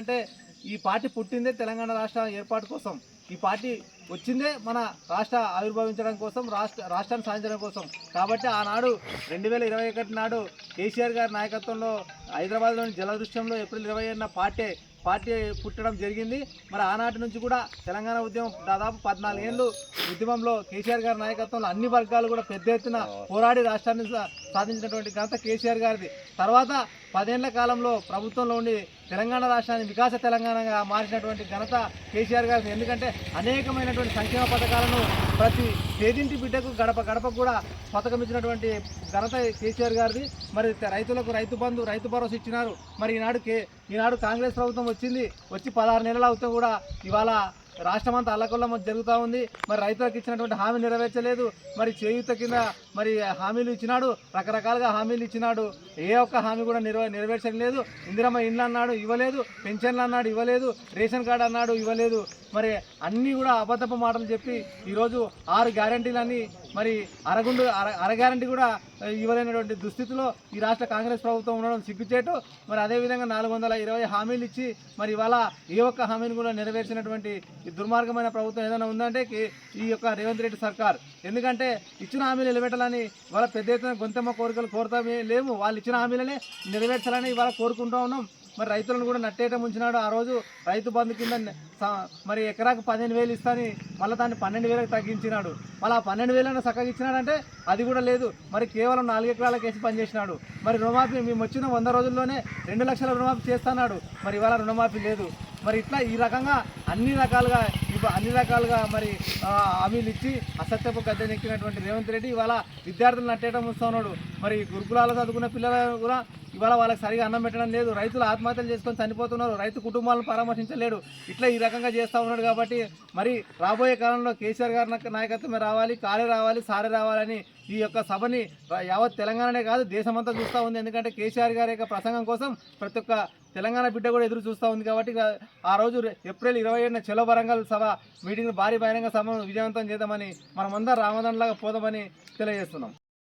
అంటే ఈ పార్టీ పుట్టిందే తెలంగాణ రాష్ట్ర ఏర్పాటు కోసం. ఈ పార్టీ వచ్చిందే మన రాష్ట్ర ఆవిర్భవించడం కోసం రాష్ట్ర రాష్ట్రాన్ని సాధించడం కోసం. కాబట్టి ఆనాడు రెండు వేల ఇరవై ఒకటి నాడు కేసీఆర్ గారి నాయకత్వంలో హైదరాబాద్లోని జలదృశ్యంలో ఏప్రిల్ ఇరవై ఏడున పార్టీ పార్టీ పుట్టడం జరిగింది. మరి ఆనాటి నుంచి కూడా తెలంగాణ ఉద్యమం దాదాపు పద్నాలుగేళ్ళు ఉద్యమంలో కేసీఆర్ గారి నాయకత్వంలో అన్ని వర్గాలు కూడా పెద్ద ఎత్తున పోరాడి రాష్ట్రాన్ని సాధించినటువంటి ఘనత కేసీఆర్ గారిది. తర్వాత పదేళ్ళ కాలంలో ప్రభుత్వంలో ఉండి తెలంగాణ రాష్ట్రాన్ని వికాస తెలంగాణగా మార్చినటువంటి ఘనత కేసీఆర్ గారిది. ఎందుకంటే అనేకమైనటువంటి సంక్షేమ పథకాలను ప్రతి పేదింటి బిడ్డకు గడప గడపకు కూడా పథకం ఇచ్చినటువంటి ఘనత కేసీఆర్ గారిది. మరి రైతులకు రైతు బంధు రైతు భరోసా ఇచ్చినారు. మరి ఈనాడు కే ఈనాడు కాంగ్రెస్ ప్రభుత్వం వచ్చింది. వచ్చి పదహారు నెలలు అవుతా కూడా ఇవాళ రాష్ట్రం అంతా అల్లకొల్లం జరుగుతూ ఉంది. మరి రైతులకు ఇచ్చినటువంటి హామీ నెరవేర్చలేదు. మరి చేయూత కింద మరి హామీలు ఇచ్చినాడు రకరకాలుగా హామీలు ఇచ్చినాడు. ఏ ఒక్క హామీ కూడా నెరవే నెరవేర్చడం లేదు. ఇందిరమ్మ ఇండ్లు అన్నాడు ఇవ్వలేదు. పెన్షన్లు అన్నాడు ఇవ్వలేదు. రేషన్ కార్డు అన్నాడు ఇవ్వలేదు. మరి అన్నీ కూడా అబద్ధపు మాటలు చెప్పి ఈరోజు ఆరు గ్యారంటీలన్నీ మరి అరగుండు అర అర గ్యారంటీ కూడా ఇవ్వలేనటువంటి దుస్థితిలో ఈ రాష్ట్ర కాంగ్రెస్ ప్రభుత్వం ఉండడం సిగ్గుచేటు. మరి అదేవిధంగా నాలుగు వందల ఇరవై హామీలు ఇచ్చి మరి ఇవాళ ఏ ఒక్క హామీని కూడా నెరవేర్చినటువంటి దుర్మార్గమైన ప్రభుత్వం ఏదైనా ఉందంటే ఈ యొక్క రేవంత్ రెడ్డి సర్కార్. ఎందుకంటే ఇచ్చిన హామీలు నిలబెట్టాలని ఇవాళ పెద్ద ఎత్తున గొంతమ్మ కోరికలు కోరుతామే లేము వాళ్ళు ఇచ్చిన హామీలనే నెరవేర్చాలని ఇవాళ కోరుకుంటూ ఉన్నాం. మరి రైతులను కూడా నట్టేట ముంచినాడు. ఆ రోజు రైతు బంధు కింద స- మరి ఎకరాకు పదిహేను వేలు ఇస్తాని మళ్ళీ దాన్ని పన్నెండు వేలకు తగ్గించినాడు. మళ్ళీ ఆ పన్నెండు వేలను చక్కగా ఇచ్చినాడంటే అది కూడా లేదు. మరి కేవలం నాలుగు ఎకరాలకు వేసి పనిచేసినాడు. మరి రుణమాఫీ మేము వచ్చిన వంద రోజుల్లోనే రెండు లక్షల రుణమాఫీ చేస్తున్నాడు. మరి ఇవాళ రుణమాఫీ లేదు. మరి ఇట్లా ఈ రకంగా అన్ని రకాలుగా అన్ని రకాలుగా మరి హామీలు ఇచ్చి అసత్యపు గద్దెనెక్కినటువంటి రేవంత్ రెడ్డి ఇవాళ విద్యార్థులు నట్టేయడం వస్తున్నాడు మరి గురుకులాలు చదువుకున్న పిల్లలు కూడా ఇవాళ వాళ్ళకి సరిగా అన్నం పెట్టడం లేదు. రైతులు ఆత్మహత్యలు చేసుకొని చనిపోతున్నారు. రైతు కుటుంబాలను పరామర్శించలేడు. ఇట్లా ఈ రకంగా చేస్తూ ఉన్నాడు కాబట్టి మరి రాబోయే కాలంలో కేసీఆర్ గారి నాయకత్వమే రావాలి కాలే రావాలి సారే రావాలని ఈ యొక్క సభని యావత్ తెలంగాణనే కాదు దేశమంతా చూస్తూ ఉంది. ఎందుకంటే కేసీఆర్ గారి యొక్క ప్రసంగం కోసం ప్రతి ఒక్క తెలంగాణ బిడ్డ కూడా ఎదురు చూస్తూ ఉంది కాబట్టి ఆ రోజు ఏప్రిల్ ఇరవై ఏడున చెలో వరంగల్ సభ మీటింగ్ భారీ బహిరంగ సభను విజయవంతం చేద్దామని మనమందరం రామదండలాగా పోదామని తెలియజేస్తున్నాం.